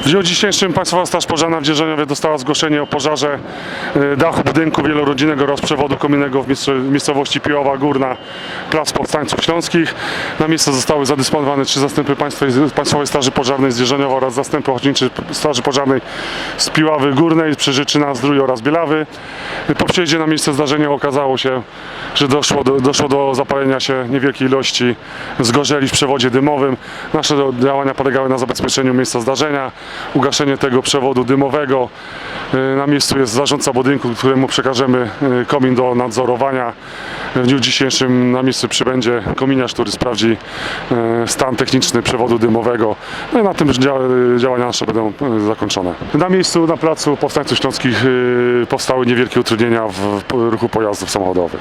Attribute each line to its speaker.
Speaker 1: W dniu dzisiejszym Państwowa Straż Pożarna w Dzierżoniowie dostała zgłoszenie o pożarze e, dachu budynku wielorodzinnego oraz przewodu kominnego w miejscowości Piłowa Górna, Plac Powstańców Śląskich. Na miejsce zostały zadysponowane trzy zastępy Państwowej Straży Pożarnej z Dzierżoniowa oraz zastępy ochotniczej Straży Pożarnej z Piławy Górnej, Przeżyczyna, Zdrój oraz Bielawy. Po przyjeździe na miejsce zdarzenia okazało się, że doszło do, doszło do zapalenia się niewielkiej ilości zgorzeli w przewodzie dymowym. Nasze działania polegały na zabezpieczeniu miejsca zdarzenia, ugaszenie tego przewodu dymowego. Y, Na miejscu jest zarządca budynku, któremu przekażemy y, komin do nadzorowania. W dniu dzisiejszym na miejscu przybędzie kominiarz, który sprawdzi y, stan techniczny przewodu dymowego. No i na tym dzia- działania nasze będą zakończone. Na miejscu, na placu Powstańców Śląskich powstały niewielkie utrudnienia w ruchu pojazdów samochodowych.